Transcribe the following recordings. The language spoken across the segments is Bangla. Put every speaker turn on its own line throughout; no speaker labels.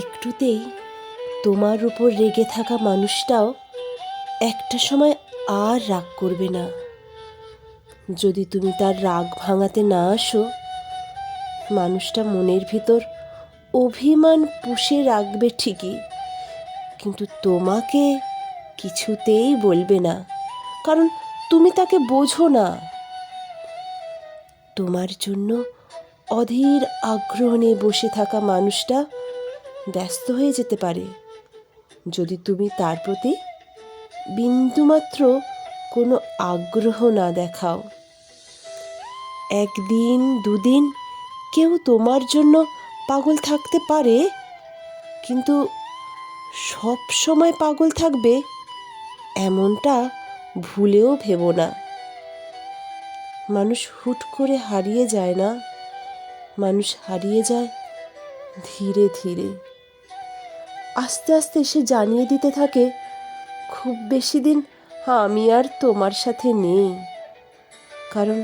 একটুতেই তোমার উপর রেগে থাকা মানুষটাও একটা সময় আর রাগ করবে না। যদি তুমি তার রাগ ভাঙাতে না আসো, মানুষটা মনের ভিতর অভিমান পুষে রাখবে ঠিকই, কিন্তু তোমাকে কিছুতেই বলবে না, কারণ তুমি তাকে বোঝো না। তোমার জন্য অধীর আগ্রহ নিয়ে বসে থাকা মানুষটা ব্যস্ত হয়ে যেতে পারে। যদি তুমি তার প্রতি বিন্দুমাত্র কোনো আগ্রহ না দেখাও, একদিন, দুদিন কেউ তোমার জন্য পাগল থাকতে পারে, কিন্তু সব সময় পাগল থাকবে এমনটা ভুলেও ভেবো না। মানুষ হুট করে হারিয়ে যায় না, মানুষ হারিয়ে যায় ধীরে ধীরে। আস্তে আস্তে সে জানিয়ে দিতে থাকে, খুব বেশি দিন আমি আর তোমার সাথে নেই। কারণ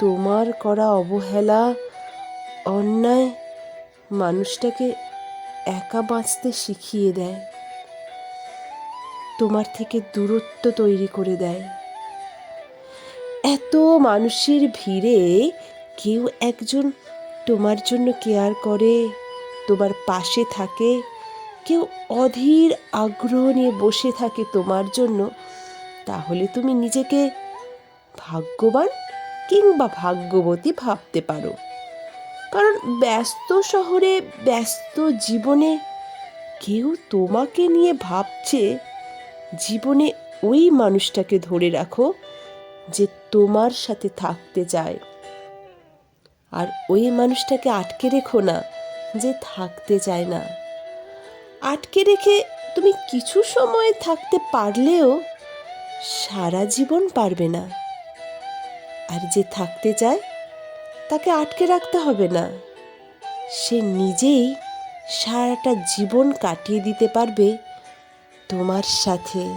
তোমার করা অবহেলা, অন্যায় মানুষটাকে একা বাঁচতে শিখিয়ে দেয়। তোমার থেকে দূরত্ব তৈরি করে দেয়। এত মানুষের ভিড়ে কেউ একজন তোমার জন্য কেয়ার করে, তোমার পাশে থাকে কেউ অধীর আগ্রহ নিয়ে বসে থাকে তোমার জন্য, তাহলে তুমি নিজেকে ভাগ্যবান কিংবা ভাগ্যবতী ভাবতে পারো। কারণ ব্যস্ত শহরে, ব্যস্ত জীবনে কেউ তোমাকে নিয়ে ভাবছে, জীবনে ওই মানুষটাকে ধরে রাখো যে তোমার সাথে থাকতে চায়। আর ওই মানুষটাকে আটকে রেখো না যে থাকতে চায় না। আটকে রেখে তুমি কিছু সময় থাকতে পারলেও সারা জীবন পারবে না। আর যে থাকতে চায়, তাকে আটকে রাখতে হবে না। সে নিজেই সারাটা জীবন কাটিয়ে দিতে পারবে তোমার সাথে।